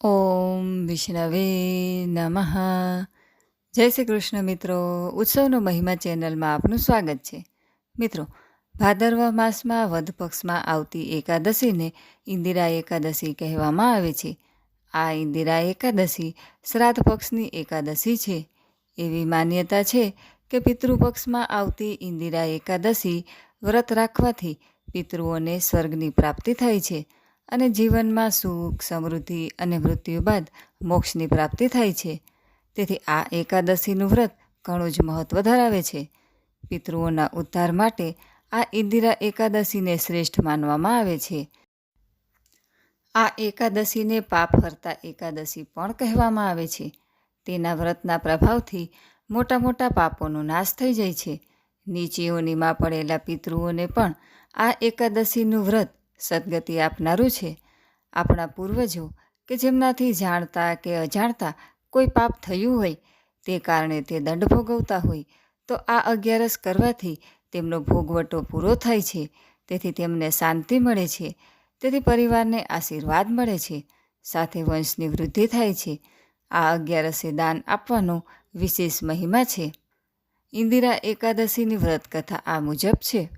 ઓમ વિષ્ણવે નમઃ. જય શ્રી કૃષ્ણ મિત્રો, ઉત્સવનો મહિમા ચેનલમાં આપનું સ્વાગત છે. મિત્રો, ભાદરવા માસમાં વધ પક્ષમાં આવતી એકાદશીને ઇન્દિરા એકાદશી કહેવામાં આવે છે. આ ઇન્દિરા એકાદશી શ્રાદ્ધ પક્ષની એકાદશી છે. એવી માન્યતા છે કે પિતૃપક્ષમાં આવતી ઇન્દિરા એકાદશી વ્રત રાખવાથી પિતૃઓને સ્વર્ગની પ્રાપ્તિ થાય છે. અને જીવનમાં સુખ, સમૃદ્ધિ અને મૃત્યુ બાદ મોક્ષની પ્રાપ્તિ થાય છે. તેથી આ એકાદશીનું વ્રત ઘણું જ મહત્ત્વ ધરાવે છે. પિતૃઓના ઉદ્ધાર માટે આ ઇન્દિરા એકાદશીને શ્રેષ્ઠ માનવામાં આવે છે. આ એકાદશીને પાપ હરતા એકાદશી પણ કહેવામાં આવે છે. તેના વ્રતના પ્રભાવથી મોટા મોટા પાપોનો નાશ થઈ જાય છે. નીચેઓનીમાં પડેલા પિતૃઓને પણ આ એકાદશીનું વ્રત સદગતિ આપનારું છે. આપણા પૂર્વજો કે જેમનાથી જાણતા કે અજાણતા કોઈ પાપ થયું હોય તે કારણે તે દંડ ભોગવતા હોય, તો આ અગિયારસ કરવાથી તેમનો ભોગવટો પૂરો થાય છે. તેથી તેમને શાંતિ મળે છે. તેથી પરિવારને આશીર્વાદ મળે છે. સાથે વંશની વૃદ્ધિ થાય છે. આ અગિયારસે દાન આપવાનો વિશેષ મહિમા છે. ઇન્દિરા એકાદશીની વ્રત કથા આ મુજબ છે.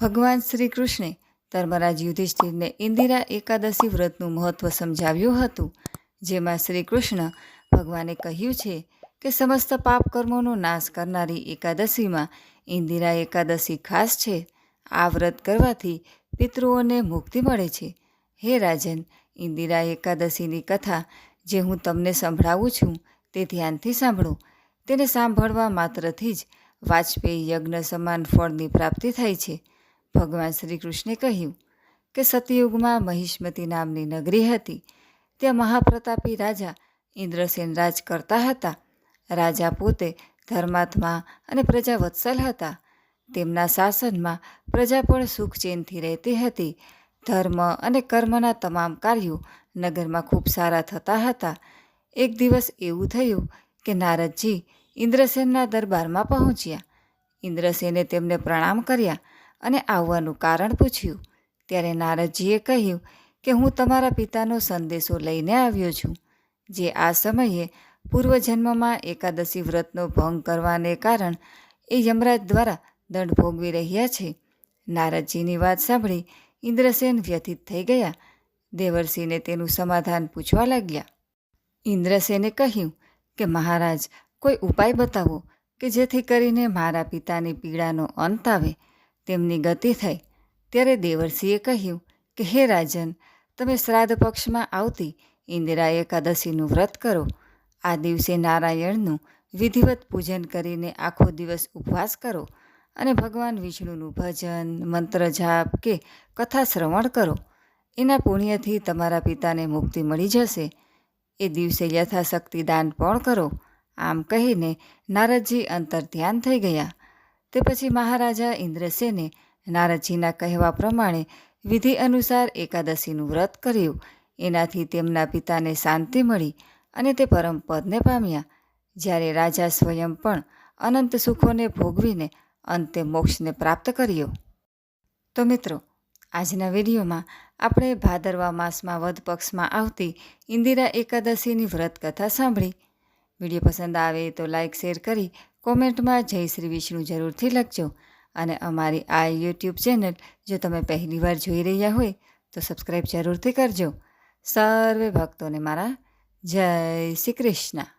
ભગવાન શ્રી કૃષ્ણે ધર્મરાજ યુધિષ્ઠિરને ઇન્દિરા એકાદશી વ્રતનું મહત્ત્વ સમજાવ્યું હતું, જેમાં શ્રી કૃષ્ણ ભગવાને કહ્યું છે કે સમસ્ત પાપ કર્મોનો નાશ કરનારી એકાદશીમાં ઇન્દિરા એકાદશી ખાસ છે. આ વ્રત કરવાથી પિતૃઓને મુક્તિ મળે છે. હે રાજન, ઇન્દિરા એકાદશીની કથા જે હું તમને સંભળાવું છું તે ધ્યાનથી સાંભળો. તેને સાંભળવા માત્રથી જ વાજપેયી યજ્ઞ સમાન ફળની પ્રાપ્તિ થાય છે. ભગવાન શ્રી કૃષ્ણે કહ્યું કે સતયુગમાં મહિષ્મતી નામની નગરી હતી. ત્યાં મહાપ્રતાપી રાજા ઇન્દ્રસેન રાજ કરતા હતા. રાજા પોતે ધર્માત્મા અને પ્રજા વત્સલ હતા. તેમના શાસનમાં પ્રજા પણ સુખચેનથી રહેતી હતી. ધર્મ અને કર્મના તમામ કાર્યો નગરમાં ખૂબ સારા થતા હતા. એક દિવસ એવું થયું કે નારદજી ઇન્દ્રસેનના દરબારમાં પહોંચ્યા. ઇન્દ્રસેને તેમને પ્રણામ કર્યા અને આવવાનું કારણ પૂછ્યું. ત્યારે નારદજીએ કહ્યું કે હું તમારા પિતાનો સંદેશો લઈને આવ્યો છું. જે આ સમયે પૂર્વજન્મમાં એકાદશી વ્રતનો ભંગ કરવાને કારણ એ યમરાજ દ્વારા દંડ ભોગવી રહ્યા છે. નારદજીની વાત સાંભળી ઇન્દ્રસેન વ્યથિત થઈ ગયા. દેવર્ષિને તેનું સમાધાન પૂછવા લાગ્યા. ઇન્દ્રસેને કહ્યું કે, મહારાજ, કોઈ ઉપાય બતાવો કે જેથી કરીને મારા પિતાની પીડાનો અંત આવે તેમની ગતિ થઈ. ત્યારે દેવર્ષિએ કહ્યું કે, હે રાજન, તમે શ્રાદ્ધ પક્ષમાં આવતી ઇન્દિરા એકાદશીનું વ્રત કરો. આ દિવસે નારાયણનું વિધિવત પૂજન કરીને આખો દિવસ ઉપવાસ કરો અને ભગવાન વિષ્ણુનું ભજન, મંત્ર જાપ કે કથા શ્રવણ કરો. એના પુણ્યથી તમારા પિતાને મુક્તિ મળી જશે. એ દિવસે યથાશક્તિ દાન પણ કરો. આમ કહીને નારદજી અંતર ધ્યાન થઈ ગયા. તે પછી મહારાજા ઇન્દ્રસેને નારદજીના કહેવા પ્રમાણે વિધિ અનુસાર એકાદશીનું વ્રત કર્યું. એનાથી તેમના પિતાને શાંતિ મળી અને તે પરમ પદને પામ્યા. જ્યારે રાજા સ્વયં પણ અનંત સુખોને ભોગવીને અંતે મોક્ષને પ્રાપ્ત કર્યો. તો મિત્રો, આજના વિડીયોમાં આપણે ભાદરવા માસમાં વધ પક્ષમાં આવતી ઇન્દિરા એકાદશીની વ્રત કથા સાંભળી. વીડિયો પસંદ આવે તો લાઇક શેર કરી કોમેન્ટમાં જય શ્રી વિષ્ણુ જરૂરથી લખજો. અને અમારી આ યુટ્યુબ ચેનલ જો તમે પહેલી વાર જોઈ રહ્યા હોય, તો સબસ્ક્રાઈબ જરૂરથી કરજો. સર્વે ભક્તોને મારા જય શ્રી કૃષ્ણ.